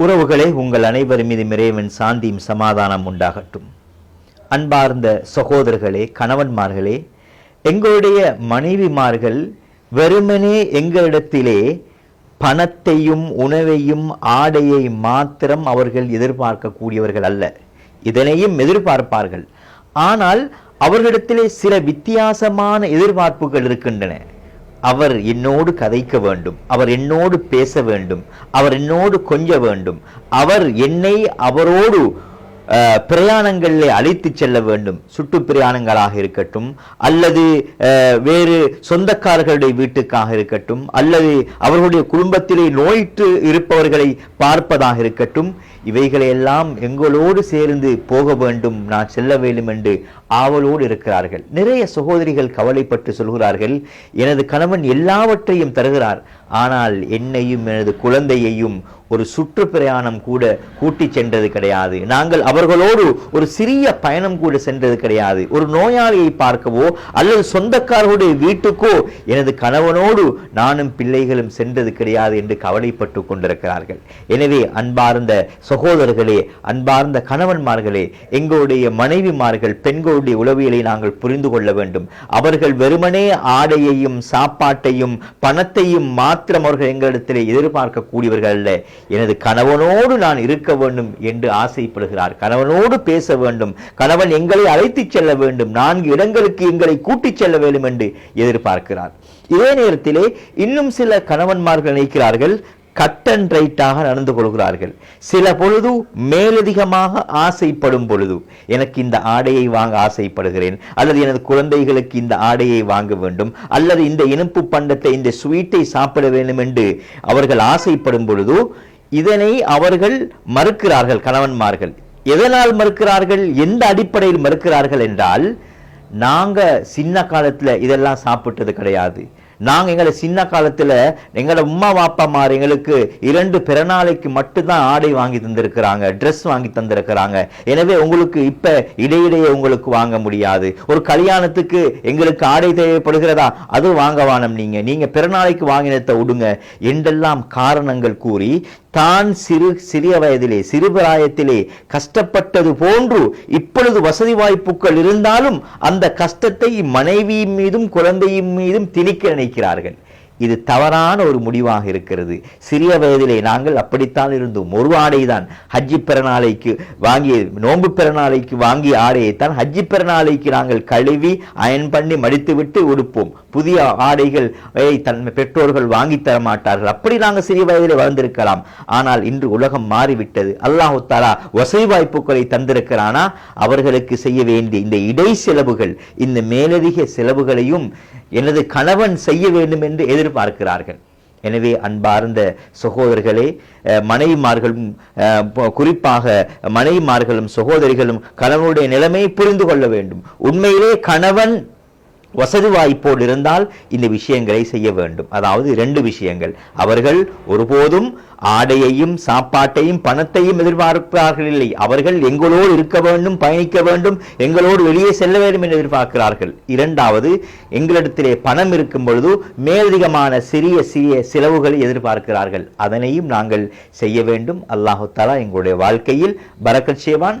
உறவுகளே உங்கள் அனைவர் மீது இறைவன் சாந்தியும் சமாதானம் உண்டாகட்டும். அன்பார்ந்த சகோதரர்களே கணவன்மார்களே எங்களுடைய மனைவிமார்கள் வெறுமனே எங்களிடத்திலே பணத்தையும் உணவையும் ஆடையை மாத்திரம் அவர்கள் எதிர்பார்க்கக்கூடியவர்கள் அல்ல. இதனையும் எதிர்பார்ப்பார்கள். ஆனால் அவர்களிடத்திலே சில வித்தியாசமான எதிர்பார்ப்புகள் இருக்கின்றன. அவர் என்னோடு கதைக்க வேண்டும். அவர் என்னோடு பேச வேண்டும். அவர் என்னோடு கொஞ்ச வேண்டும். அவர் என்னை அவரோடு பிரயாணங்களில் அழைத்து செல்ல வேண்டும். சுற்று பிரயாணங்களாக இருக்கட்டும் அல்லது வேறு சொந்தக்காரர்களுடைய வீட்டுக்காக இருக்கட்டும் அல்லது அவர்களுடைய குடும்பத்திலே நோயிற்று இருப்பவர்களை பார்ப்பதாக இருக்கட்டும் இவைகளையெல்லாம் எங்களோடு சேர்ந்து போக வேண்டும் நான் செல்ல வேண்டும் என்று ஆவலோடு இருக்கிறார்கள். நிறைய சகோதரிகள் கவலைப்பட்டு சொல்கிறார்கள் எனது கணவன் எல்லாவற்றையும் தருகிறார். ஆனால் என்னையும் எனது குழந்தையையும் ஒரு சுற்றுப்பிரயாணம் கூட கூட்டி சென்றது கிடையாது. நாங்கள் அவர்களோடு ஒரு சிறிய பயணம் கூட சென்றது கிடையாது. ஒரு நோயாளியை பார்க்கவோ அல்லது சொந்தக்காரருடைய வீட்டுக்கோ எனது கணவனோடு நானும் பிள்ளைகளும் சென்றது கிடையாது என்று கவலைப்பட்டு கொண்டிருக்கிறார்கள். எனவே அன்பார்ந்த சகோதரர்களே அன்பார்ந்த கணவன்மார்களே எங்களுடைய மனைவிமார்கள் பெண்களுடைய உளவியலை நாங்கள் புரிந்து கொள்ள வேண்டும். அவர்கள் வெறுமனே ஆடையையும் சாப்பாட்டையும் பணத்தையும் மாத்திரம் அவர்கள் எங்களிடத்திலே எதிர்பார்க்கக்கூடியவர்கள் அல்ல. எனது கணவனோடு நான் இருக்க வேண்டும் என்று ஆசைப்படுகிறார். கணவனோடு பேச வேண்டும். கணவன் எங்களை அழைத்துச் செல்ல வேண்டும். நான்கு இடங்களுக்கு எங்களை கூட்டிச் செல்ல வேண்டும் என்று எதிர்பார்க்கிறார். இதே நேரத்திலே இன்னும் சில கணவன்மார்கள் நினைக்கிறார்கள் கட் அண்ட் ரைட்டாக நடந்து கொள்கிறார்கள். சில பொழுது மேலதிகமாக ஆசைப்படும் பொழுது எனக்கு இந்த ஆடையை வாங்க ஆசைப்படுகிறேன் அல்லது எனது குழந்தைகளுக்கு இந்த ஆடையை வாங்க வேண்டும் அல்லது இந்த இனிப்பு பண்டத்தை இந்த ஸ்வீட்டை சாப்பிட வேண்டும் என்று அவர்கள் ஆசைப்படும் பொழுது இதனை அவர்கள் மறுக்கிறார்கள் கணவன்மார்கள். எதனால் மறுக்கிறார்கள்? எந்த அடிப்படையில் மறுக்கிறார்கள் என்றால் நாங்க சின்ன காலத்துல இதெல்லாம் சாப்பிட்டது கிடையாது. நாங்க எங்களை சின்ன காலத்துல எங்களோட உம்மா வாப்பாமார் எங்களுக்கு இரண்டு பிறநாளைக்கு மட்டும்தான் ஆடை வாங்கி தந்திருக்கிறாங்க ட்ரெஸ் வாங்கி தந்திருக்கிறாங்க. எனவே உங்களுக்கு இப்ப இடையிடையே உங்களுக்கு வாங்க முடியாது. ஒரு கல்யாணத்துக்கு எங்களுக்கு ஆடை தேவைப்படுகிறதா? அது வாங்க வானம் நீங்க. நீங்க பிறநாளைக்கு வாங்கினத்தை விடுங்க என்றெல்லாம் காரணங்கள் கூறி தான் சிறு சிறிய வயதிலே சிறு பிராயத்திலே கஷ்டப்பட்டது போன்று இப்பொழுது வசதி வாய்ப்புகள் இருந்தாலும் அந்த கஷ்டத்தை மனைவியின் மீதும் குழந்தையின் மீதும் திணிக்க நினைக்கிறார்கள். இது தவறான ஒரு முடிவாக இருக்கிறது. சிறிய வயதிலே நாங்கள் அப்படித்தான் இருந்தோம். ஒரு ஆடைதான் ஹஜ்ஜி பிறநாளைக்கு வாங்கிய நோன்பு பிறநாளைக்கு வாங்கிய ஆடையைத்தான் ஹஜ்ஜி பிறநாளைக்கு நாங்கள் கழுவி அயன் பண்ணி மடித்துவிட்டு உடுப்போம். புதிய ஆடைகள் தன் பெற்றோர்கள் வாங்கி தர மாட்டார்கள். அப்படி நாங்கள் சிறிய வயதிலே வளர்ந்திருக்கலாம். ஆனால் இன்று உலகம் மாறிவிட்டது. அல்லாஹு தாலா வசதி வாய்ப்புகளை தந்திருக்கிறானா? அவர்களுக்கு செய்ய வேண்டிய இந்த இடை செலவுகள் இந்த மேலதிக செலவுகளையும் எனது கணவன் செய்ய வேண்டும் என்று எதிர்பார்க்கிறார்கள். எனவே அன்பார்ந்த சகோதரர்களே அஹ், மனைவிமார்களும் அஹ், குறிப்பாக மனைவிமார்களும் சகோதரிகளும் கணவனுடைய நிலைமையை புரிந்து கொள்ள வேண்டும். உண்மையிலே கணவன் வசதி வாய்ப்போடு இருந்தால் இந்த விஷயங்களை செய்ய வேண்டும். அதாவது இரண்டு விஷயங்கள். அவர்கள் ஒருபோதும் ஆடையையும் சாப்பாட்டையும் பணத்தையும் எதிர்பார்க்கிறார்கள் இல்லை. அவர்கள் எங்களோடு இருக்க வேண்டும் பயணிக்க வேண்டும் எங்களோடு வெளியே செல்ல வேண்டும் என்று எதிர்பார்க்கிறார்கள். இரண்டாவது எங்களிடத்திலே பணம் இருக்கும் பொழுது மேலதிகமான சிறிய சிறிய செலவுகளை எதிர்பார்க்கிறார்கள். அதனையும் நாங்கள் செய்ய வேண்டும். அல்லாஹு தலா எங்களுடைய வாழ்க்கையில் பரக்கட்சேவான்